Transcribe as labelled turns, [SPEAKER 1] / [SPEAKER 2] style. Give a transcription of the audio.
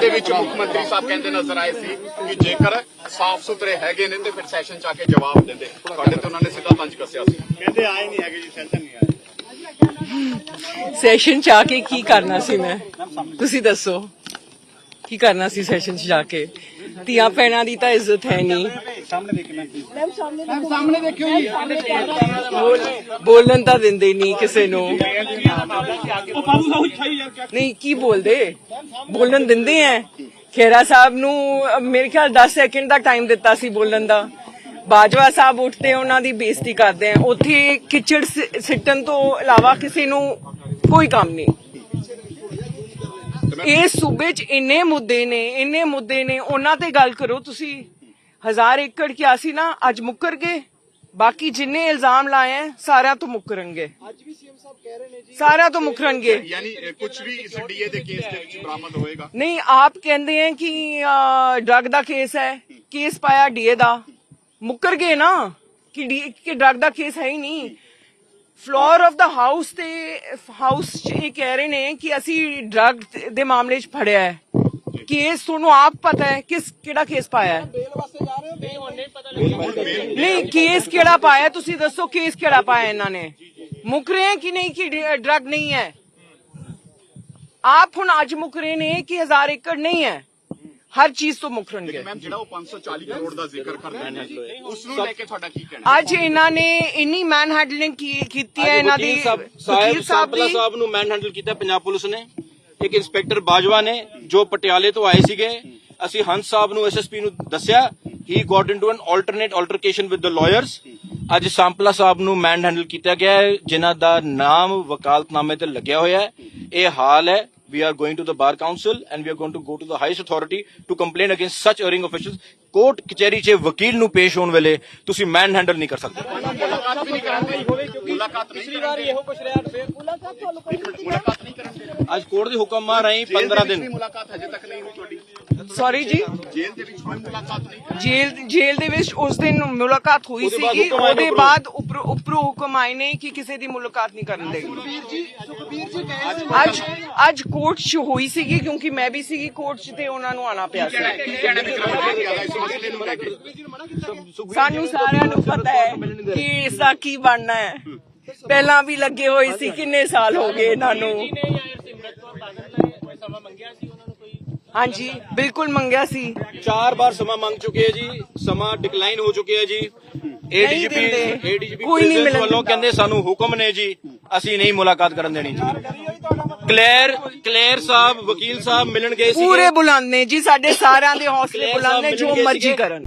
[SPEAKER 1] ਦੇ ਵਿੱਚ ਮੁੱਖ ਮੰਤਰੀ ਸਾਹਿਬ ਕਹਿੰਦੇ ਨਜ਼ਰ ਆਏ ਸੀ ਕਿ ਜੇਕਰ ਸਾਫ਼ ਸੁਥਰੇ ਹੈਗੇ ਨੇ ਤੇ ਫਿਰ ਸੈਸ਼ਨ ਚ ਆ ਕੇ ਜਵਾਬ ਦਿੰਦੇ। ਤੁਹਾਡੇ ਤੇ ਉਹਨਾਂ ਨੇ ਸਿੱਧਾ ਤੰਜ ਕੱਸਿਆ ਸੀ।
[SPEAKER 2] ਕਹਿੰਦੇ ਆਏ ਨਹੀਂ ਹੈਗੇ ਜੀ ਸੈਸ਼ਨ ਨਹੀਂ ਆਏ।
[SPEAKER 3] ਸੈਸ਼ਨ ਚ ਆ ਕੇ ਕੀ ਕਰਨਾ ਸੀ ਮੈਂ? ਤੁਸੀਂ ਦੱਸੋ। ਕੀ ਕਰਨਾ ਸੀ ਸੈਸ਼ਨ ਚ ਜਾ ਕੇ? ਧੀਆਂ ਭੈਣਾਂ ਦੀ ਤਾਂ ਇੱਜ਼ਤ ਹੈ ਨਹੀਂ।
[SPEAKER 2] ਸਾਹਮਣੇ
[SPEAKER 3] ਬੋਲਣ ਤਾਂ ਦਿੰਦੇ ਨਹੀਂ ਕਿਸੇ ਨੂੰ। ਨਹੀਂ ਕੀ ਬੋਲਦੇ? ਬੋਲਣ ਦਿੰਦੇ ਐ। ਖੇਰਾ ਸਾਹਿਬ ਨੂੰ ਮੇਰੇ ਖਿਆਲ 10 ਸੈਕਿੰਡ ਦਾ ਟਾਈਮ ਦਿੱਤਾ ਸੀ ਬੋਲਣ ਦਾ। ਬਾਜਵਾ ਸਾਹਿਬ ਉੱਠਦੇ ਉਹਨਾਂ ਦੀ ਬੇਇੱਜ਼ਤੀ ਕਰਦੇ ਆ ਉੱਥੇ ਕਿਚੜ ਸਿੱਟਣ ਤੋਂ ਇਲਾਵਾ ਕਿਸੇ ਨੂੰ ਕੋਈ ਕੰਮ ਨਹੀਂ। ਇਸ ਸੂਬੇ 'ਚ ਇੰਨੇ ਮੁੱਦੇ ਨੇ ਇੰਨੇ ਮੁੱਦੇ ਨੇ। ਉਹਨਾਂ ਤੇ ਗੱਲ ਕਰੋ ਤੁਸੀਂ। ਹਜ਼ਾਰ ਏਕੜ ਕੀ ਅਸੀਂ ਨਾ ਅੱਜ ਮੁੱਕਰ ਗਏ। ਬਾਕੀ ਜਿੰਨੇ ਇਲਜ਼ਾਮ ਲਾਏ ਹੈ ਸਾਰਿਆਂ ਤੋਂ ਮੁੱਕਰਨਗੇ। ਅੱਜ ਵੀ ਸੀਐਮ ਸਾਹਿਬ ਕਹਿ ਰਹੇ ਨੇ ਜੀ। ਸਾਰਿਆਂ ਤੋਂ ਮੁੱਕਰਨਗੇ।
[SPEAKER 1] ਯਾਨੀ ਕੁਝ ਵੀ ਇਸ ਡੀਏ ਦੇ ਕੇਸ ਦੇ ਵਿੱਚ ਬਰਾਮਦ ਹੋਏਗਾ।
[SPEAKER 3] ਨਹੀਂ ਆਪ ਕਹਿੰਦੇ ਹੈ ਕਿ ਡਰਗ ਦਾ ਕੇਸ ਹੈ ਕੇਸ ਪਾਇਆ ਡੀਏ ਦਾ। ਮੁੱਕਰ ਗਏ ਨਾ ਕਿ ਕਿ ਡਰਗ ਦਾ ਕੇਸ ਹੈ ਹੀ ਨਹੀਂ। ਫਲੋਰ ਆਫ ਦਾ ਹਾਊਸ ਤੇ ਹਾਊਸ ਚ ਇਹ ਕਹਿ ਰਹੇ ਨੇ ਕਿ ਅਸੀਂ ਡਰਗ ਦੇ ਮਾਮਲੇ 'ਚ ਫੜਿਆ ਹੈ। ਕੇਸ ਤੁਹਾਨੂੰ ਆਪ ਪਤਾ ਹੈ ਕਿਸ ਕਿਹੜਾ ਕੇਸ ਪਾਇਆ ਹੈ। ਨਹੀਂ ਕੇਸ ਕਿਹੜਾ ਪਾਇਆ? ਤੁਸੀਂ ਦੱਸੋ ਕੇਸ ਕਿਹੜਾ ਪਾਇਆ ਇਹਨਾਂ ਨੇ? ਮੁੱਕ ਰਹੇ ਕਿ ਨਹੀਂ ਕਿ ਡਰਗ ਨਹੀਂ ਹੈ? ਆਪ ਹੁਣ ਅੱਜ ਮੁੱਕ ਰਹੇ ਨੇ ਕਿ ਹਜ਼ਾਰ ਏਕੜ ਨਹੀਂ ਹੈ? ਹਰ ਚੀਜ਼ ਤੋਂ ਮੁੱਕਰਨਗੇ
[SPEAKER 1] ਮੈਮ ਜਿਹੜਾ ਉਹ 540 ਕਰੋੜ ਦਾ ਜ਼ਿਕਰ ਕਰਦੇ ਨੇ ਉਸ ਨੂੰ ਲੈ ਕੇ ਤੁਹਾਡਾ ਕੀ ਕਹਿਣਾ
[SPEAKER 3] ਅੱਜ ਇਹਨਾਂ ਨੇ ਇੰਨੀ ਮੈਨ ਹੈਂਡਲਿੰਗ ਕੀਤੀ ਹੈ ਇਹਨਾਂ ਦੀ?
[SPEAKER 4] ਸਾਹਿਬ ਸਾਹਿਬ ਨੂੰ ਮੈਨ ਹੈਂਡਲ ਕੀਤਾ ਪੰਜਾਬ ਪੁਲਿਸ ਨੇ। ਇੱਕ ਇੰਸਪੈਕਟਰ ਬਾਜਵਾ ਨੇ ਜੋ ਪਟਿਆਲੇ ਤੋਂ ਆਏ ਸੀਗੇ। ਅਸੀਂ ਹੰਸ ਸਾਹਿਬ ਨੂੰ ਐਸਐਸਪੀ ਨੂੰ ਦੱਸਿਆ he got into an alternate altercation with the lawyers ਅੱਜ ਸਾਂਪਲਾ ਸਾਹਿਬ ਨੂੰ ਮੈਨ ਹੈਂਡਲ ਕੀਤਾ ਗਿਆ ਹੈ ਜਿਨ੍ਹਾਂ ਦਾ ਨਾਮ ਵਕਾਲਤਨਾਮੇ ਤੇ ਲੱਗਿਆ ਹੋਇਆ ਹੈ। ਇਹ ਹਾਲ ਹੈ we are going to the bar council and we are going to go to the highest authority to complain against such erring officials court ਕਚਹਿਰੀ 'ਚ ਵਕੀਲ ਨੂੰ ਪੇਸ਼ ਹੋਣ ਵੇਲੇ ਤੁਸੀਂ ਮੈਨ ਹੈਂਡਲ ਨਹੀਂ ਕਰ ਸਕਦੇ।
[SPEAKER 1] ਮੁਲਾਕਾਤ ਵੀ ਨਹੀਂ ਕਰਾਂਗੇ ਮੁਲਾਕਾਤ ਨਹੀਂ ਪਿਛਲੀ ਵਾਰ ਇਹੋ ਕੁਝ ਰਿਹਾ ਫਿਰ ਮੁਲਾਕਾਤ ਨਹੀਂ ਕਰਾਂਗੇ
[SPEAKER 4] ਅੱਜ ਕੋਰਟ ਦੇ ਹੁਕਮ ਆ ਰਹੀ 15 ਦਿਨ।
[SPEAKER 1] ਮੁਲਾਕਾਤ ਹਜੇ ਤੱਕ ਨਹੀਂ ਹੋਈ ਤੁਹਾਡੀ।
[SPEAKER 3] ਸੌਰੀ ਜੀ?
[SPEAKER 1] ਜੇਲ੍ਹ ਦੇ ਵਿੱਚ ਕੋਈ ਮੁਲਾਕਾਤ ਨਹੀਂ ਕਰੀ
[SPEAKER 3] ਜੇਲ੍ਹ ਜੇਲ੍ਹ ਦੇ ਵਿੱਚ ਉਸ ਦਿਨ ਮੁਲਾਕਾਤ ਹੋਈ
[SPEAKER 4] ਆਏ ਨੇ
[SPEAKER 3] ਉਹਦੇ। ਬਾਅਦ ਉੱਪਰੋਂ ਉੱਪਰੋਂ ਹੁਕਮ ਆਏ ਨੇ ਕਿ ਕਿਸੇ ਦੀ ਮੁਲਾਕਾਤ ਨਹੀਂ ਕਰਨ ਦੇਗੀ ਅੱਜ ਅੱਜ ਕੋਰਟ 'ਚ ਹੋਈ ਸੀਗੀ ਕਿਉਂਕਿ ਮੈਂ ਵੀ ਸੀਗੀ ਕੋਰਟ 'ਚ ਤੇ ਉਹਨਾਂ ਨੂੰ ਆਣਾ ਪਿਆ ਸੀ।
[SPEAKER 1] ਕੀ ਕੇ
[SPEAKER 3] ਸਾਨੂੰ ਸਾਰਿਆਂ ਨੂੰ ਪਤਾ ਹੈ ਕਿ ਇਸ ਦਾ ਕੀ ਬਣਨਾ ਹੈ। ਪਹਿਲਾਂ ਵੀ ਲੱਗੇ ਹੋਏ ਸੀ ਕਿੰਨੇ ਸਾਲ ਹੋ ਗਏ ਇਹਨਾਂ ਨੂੰ? ਹਾਂਜੀ ਬਿਲਕੁਲ ਮੰਗਿਆ ਸੀ
[SPEAKER 4] ਚਾਰ ਵਾਰ ਸਮਾਂ ਮੰਗ ਚੁੱਕੇ ਹੈ ਜੀ ਸਮਾਂ ਡਿਕਲਾਈਨ ਹੋ ਚੁੱਕਿਆ ਜੀ ਏਡੀਜੀਪੀ
[SPEAKER 3] ਦਿੰਦੇ।
[SPEAKER 4] ਏਡੀਜੀਪੀ
[SPEAKER 3] ਕੋਈ ਨਹੀਂ ਮਿਲਣ
[SPEAKER 4] ਵੱਲੋਂ
[SPEAKER 3] ਦਿੰਦਾ।
[SPEAKER 4] ਕਹਿੰਦੇ ਸਾਨੂੰ ਹੁਕਮ ਨੇ ਜੀ ਅਸੀਂ ਨਹੀਂ ਮੁਲਾਕਾਤ ਕਰਨ ਦੇਣੀ ਜੀ ਕਲੇਰ ਕਲੇਰ ਸਾਹਿਬ ਵਕੀਲ ਸਾਹਿਬ ਮਿਲਣ ਗਏ ਸੀ
[SPEAKER 3] ਪੂਰੇ ਬੁਲੰਦ ਨੇ ਜੀ ਸਾਡੇ ਸਾਰਿਆਂ ਦੇ ਹੌਸਲੇ
[SPEAKER 4] ਸਾਹਿਬ
[SPEAKER 3] ਜੋ
[SPEAKER 4] ਮਿਲਣਗੇ
[SPEAKER 3] ਮਰਜ਼ੀ
[SPEAKER 4] ਸੀਗੇ।
[SPEAKER 3] ਕਰਨ